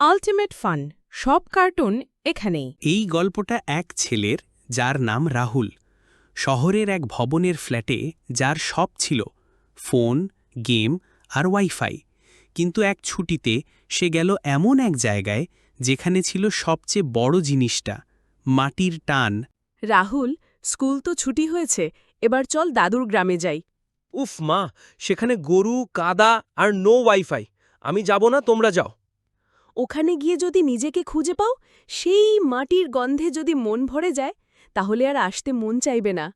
Ultimate fun সব cartoon এখানেই। এই গল্পটা এক ছেলের যার নাম রাহুল। শহরের এক ভবনের ফ্ল্যাটে যার সব ছিল ফোন গেম আর ওয়াইফাই। কিন্তু এক ছুটিতে সে গেল এমন এক জায়গায় যেখানে ছিল সবচেয়ে বড় জিনিসটা মাটির টান। রাহুল স্কুল তো ছুটি হয়েছে এবার চল দাদুর গ্রামে যাই। উফ মা সেখানে গরু কাদা আর নো ওয়াইফাই আমি যাব না তোমরা যাও। ওখানে গিয়ে যদি নিজেকে খুঁজে পাও সেই মাটির গন্ধে যদি মন ভরে যায় তাহলে আর আসতে মন চাইবে না।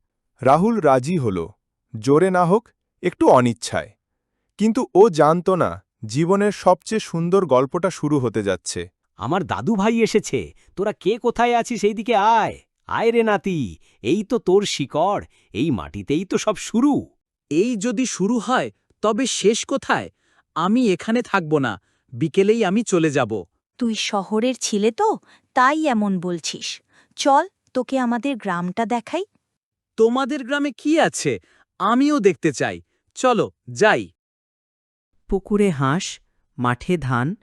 রাহুল রাজি হল। জোরে না হোক একটু অনিচ্ছায়। কিন্তু ও জানত না জীবনের সবচেয়ে সুন্দর গল্পটা শুরু হতে যাচ্ছে। আমার দাদু ভাই এসেছে তোরা কে কোথায় আছিস সেই দিকে আয়। আয় রে নাতি এই তো তোর শিকড় এই মাটিতেই তো সব শুরু। এই যদি শুরু হয় তবে শেষ কোথায়? আমি এখানে থাকব না। বিকেলেই আমি চলে যাব। তুই শহরের ছিলে তো তাই এমন বলছিস। চল তোকে আমাদের গ্রামটা দেখাই। তোমাদের গ্রামে কি আছে? আমিও দেখতে চাই। চলো যাই। পুকুরে হাঁস মাঠে ধান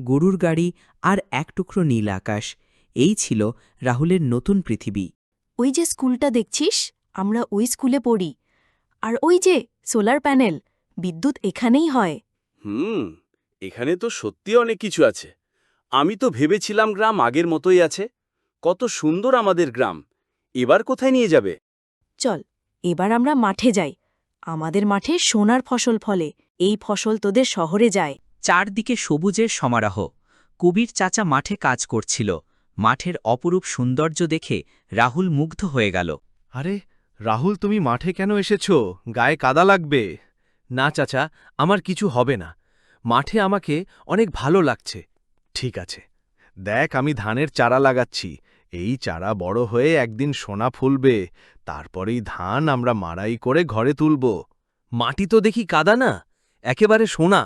গরুর গাড়ি আর এক টুকরো নীল আকাশ। এই ছিল রাহুলের নতুন পৃথিবী। ওই যে স্কুলটা দেখছিস? আমরা ওই স্কুলে পড়ি। আর ওই যে সোলার প্যানেল বিদ্যুৎ এখানেই হয়। হুম। এখানে তো সত্যি অনেক কিছু আছে। আমি তো ভেবেছিলাম গ্রাম আগের মতোই আছে। কত সুন্দর আমাদের গ্রাম। এবার কোথায় নিয়ে যাবে? চল এবার আমরা মাঠে যাই। আমাদের মাঠে সোনার ফসল ফলে। এই ফসল তোদের শহরে যায়। চারদিকে সবুজের সমারোহ। কবির চাচা মাঠে কাজ করছিল। মাঠের অপরূপ সৌন্দর্য দেখে রাহুল মুগ্ধ হয়ে গেল। আরে রাহুল তুমি মাঠে কেন এসেছ? গায়ে কাদা লাগবে। না চাচা আমার কিছু হবে না। মাঠে আমাকে অনেক ভালো লাগছে। ঠিক আছে, দেখ আমি ধানের চারা লাগাচ্ছি। এই চারা বড় হয়ে একদিন সোনা ফুলবে, তারপরেই ধান আমরা মাড়াই করে ঘরে তুলব। মাটি তো দেখি কাদা না, একেবারে সোনা।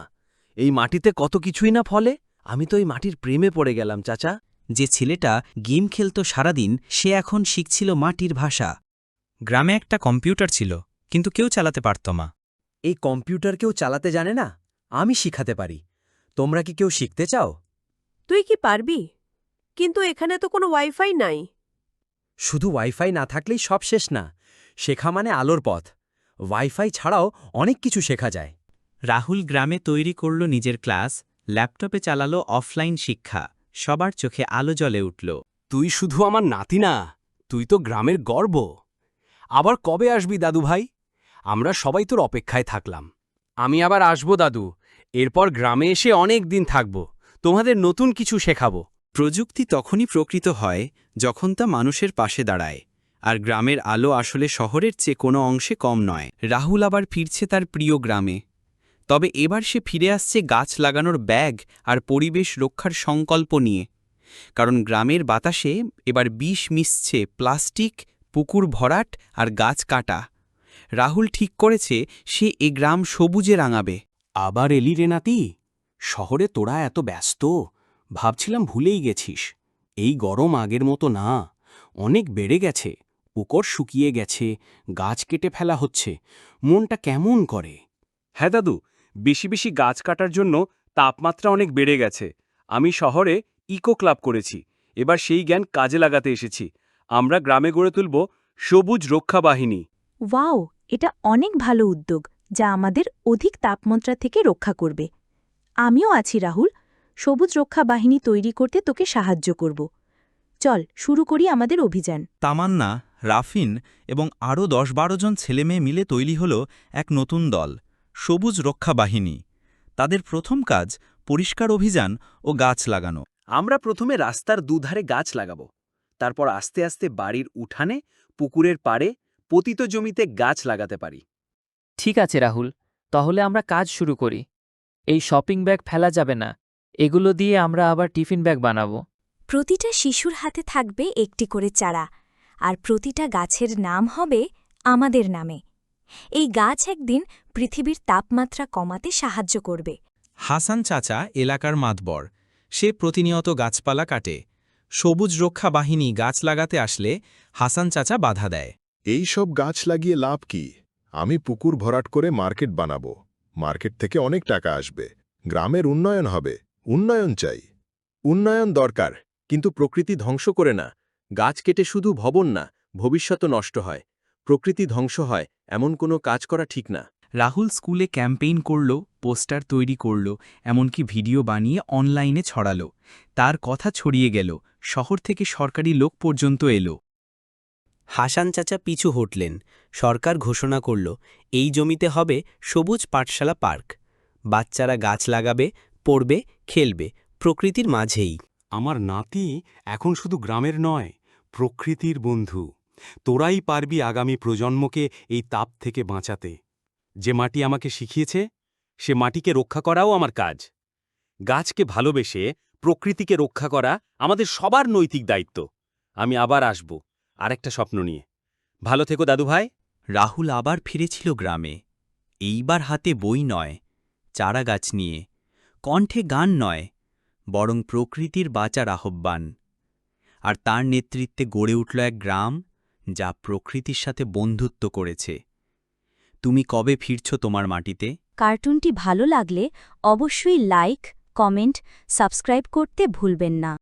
এই মাটিতে কত কিছুই না ফলে। আমি তো এই মাটির প্রেমে পড়ে গেলাম, চাচা। যে ছেলেটা গেম খেলত সারাদিন, সে এখন শিখছিল মাটির ভাষা। গ্রামে একটা কম্পিউটার ছিল, কিন্তু কেউ চালাতে পারত না। এই কম্পিউটার কেউ চালাতে জানে না? আমি শিখাতে পারি। তোমরা কি কেউ শিখতে চাও? তুই কি পারবি? কিন্তু এখানে তো কোনো ওয়াইফাই নাই। শুধু ওয়াইফাই না থাকলেই সব শেষ না। শেখা মানে আলোর পথ। ওয়াইফাই ছাড়াও অনেক কিছু শেখা যায়। রাহুল গ্রামে তৈরি করল নিজের ক্লাস ল্যাপটপে চালালো অফলাইন শিক্ষা সবার চোখে আলো জ্বলে উঠল। তুই শুধু আমার নাতি না তুই তো গ্রামের গর্ব। আবার কবে আসবি দাদু ভাই আমরা সবাই তোর অপেক্ষায় থাকলাম। আমি আবার আসব দাদু। এরপর গ্রামে এসে অনেক দিন থাকব। তোমাদের নতুন কিছু শেখাবো। প্রযুক্তি তখনই প্রকৃত হয় যখন তা মানুষের পাশে দাঁড়ায়, আর গ্রামের আলো আসলে শহরের চেয়ে কোনো অংশে কম নয়। রাহুল আবার ফিরছে তার প্রিয় গ্রামে। তবে এবার সে ফিরে আসছে গাছ লাগানোর ব্যাগ আর পরিবেশ রক্ষার সংকল্প নিয়ে। কারণ গ্রামের বাতাসে এবার বিষ মিশছে প্লাস্টিক, পুকুর ভরাট আর গাছ কাটা। রাহুল ঠিক করেছে সে এ গ্রাম সবুজে রাঙাবে। আবার এলি রে নাতি? শহরে তোরা এত ব্যস্ত? ভাবছিলাম ভুলেই গেছিস। এই গরম আগের মতো না। অনেক বেড়ে গেছে পুকুর শুকিয়ে গেছে গাছ কেটে ফেলা হচ্ছে। মনটা কেমন করে? হ্যাঁ দাদু বেশি বেশি গাছ কাটার জন্য তাপমাত্রা অনেক বেড়ে গেছে। আমি শহরে ইকো ক্লাব করেছি। এবার সেই জ্ঞান কাজে লাগাতে এসেছি। আমরা গ্রামে গড়ে তুলব সবুজ রক্ষা বাহিনী। ওয়াও এটা অনেক ভালো উদ্যোগ যা আমাদের অধিক তাপমাত্রা থেকে রক্ষা করবে। আমিও আছি রাহুল সবুজ রক্ষা বাহিনী তৈরি করতে তোকে সাহায্য করব। চল শুরু করি আমাদের অভিযান। তামান্না রাফিন এবং আরও দশ বারো জন ছেলেমেয়ে মিলে তৈরি হল এক নতুন দল সবুজ রক্ষা বাহিনী। তাদের প্রথম কাজ পরিষ্কার অভিযান ও গাছ লাগানো। আমরা প্রথমে রাস্তার দুধারে গাছ লাগাব তারপর আস্তে আস্তে বাড়ির উঠানে পুকুরের পাড়ে পতিত জমিতে গাছ লাগাতে পারি। ঠিক আছে রাহুল। তাহলে আমরা কাজ শুরু করি। এই শপিং ব্যাগ ফেলা যাবে না। এগুলো দিয়ে আমরা আবার টিফিন ব্যাগ বানাবো। প্রতিটা শিশুর হাতে থাকবে একটি করে চারা আর প্রতিটা গাছের নাম হবে আমাদের নামে। এই গাছ একদিন পৃথিবীর তাপমাত্রা কমাতে সাহায্য করবে। হাসান চাচা এলাকার মাতবর। সে প্রতিনিয়ত গাছপালা কাটে। সবুজ রক্ষা বাহিনী গাছ লাগাতে আসলে হাসান চাচা বাধা দেয়। এই সব গাছ লাগিয়ে লাভ কি? আমি পুকুর ভরাট করে মার্কেট বানাবো। মার্কেট থেকে অনেক টাকা আসবে। গ্রামের উন্নয়ন হবে। উন্নয়ন চাই। উন্নয়ন দরকার, কিন্তু প্রকৃতি ধ্বংস করে না। গাছ কেটে শুধু ভবন না, ভবিষ্যৎও নষ্ট হয়। প্রকৃতি ধ্বংস হয়, এমন কোনো কাজ করা ঠিক না। রাহুল স্কুলে ক্যাম্পেইন করল, পোস্টার তৈরি করল, এমনকি ভিডিও বানিয়ে অনলাইনে ছড়াল। তার কথা ছড়িয়ে গেল। শহর থেকে সরকারি লোক পর্যন্ত এলো। হাসান চাচা পিছু হটলেন। সরকার ঘোষণা করল, এই জমিতে হবে সবুজ পাঠশালা পার্ক। বাচ্চারা গাছ লাগাবে, পড়বে, খেলবে, প্রকৃতির মাঝেই। আমার নাতি এখন শুধু গ্রামের নয়, প্রকৃতির বন্ধু। তোরাই পারবি আগামী প্রজন্মকে এই তাপ থেকে বাঁচাতে। যে মাটি আমাকে শিখিয়েছে, সে মাটিকে রক্ষা করাও আমার কাজ। গাছকে ভালোবেসে প্রকৃতিকে রক্ষা করা আমাদের সবার নৈতিক দায়িত্ব। আমি আবার আসব। আরেকটা স্বপ্ন নিয়ে। ভালো থেকো দাদু ভাই রাহুল আবার ফিরেছিল গ্রামে। এইবার হাতে বই নয় চারাগাছ নিয়ে। কণ্ঠে গান নয় বরং প্রকৃতির বাঁচার আহ্বান। আর তার নেতৃত্বে গড়ে উঠল এক গ্রাম যা প্রকৃতির সাথে বন্ধুত্ব করেছে। তুমি কবে ফিরছ তোমার মাটিতে? কার্টুনটি ভালো লাগলে অবশ্যই লাইক কমেন্ট সাবস্ক্রাইব করতে ভুলবেন না।